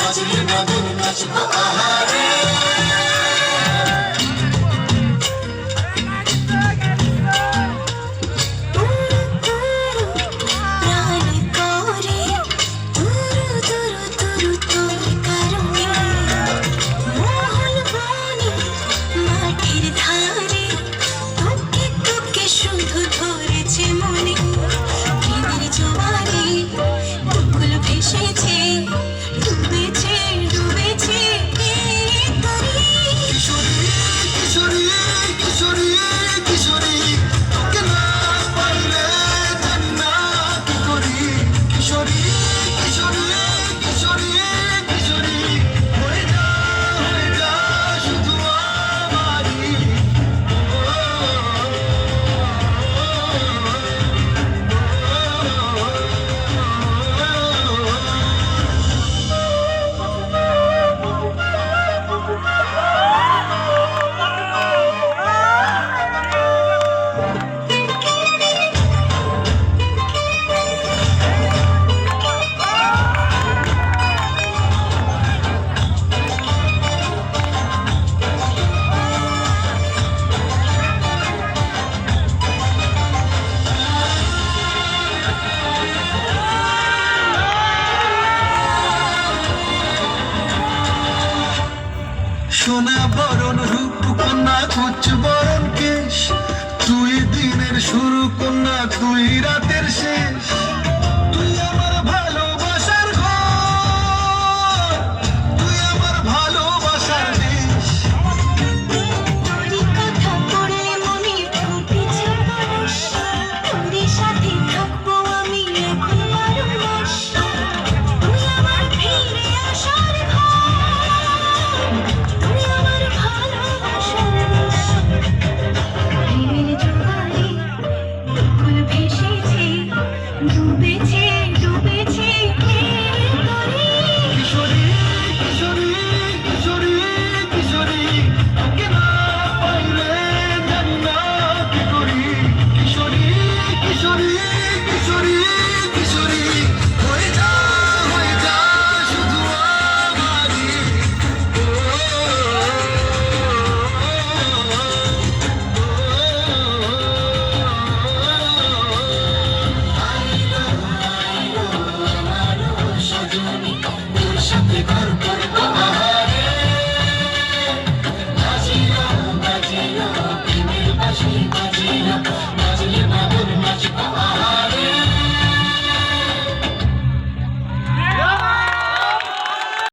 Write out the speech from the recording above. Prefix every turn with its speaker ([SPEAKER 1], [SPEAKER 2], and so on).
[SPEAKER 1] নাচি নদীর নাচি তো আহা সোনা বরণ রূপকন্যা কুচ বরণ কেশ। তুই দিনের শুরু কন্যা তুই রাতের শেষ।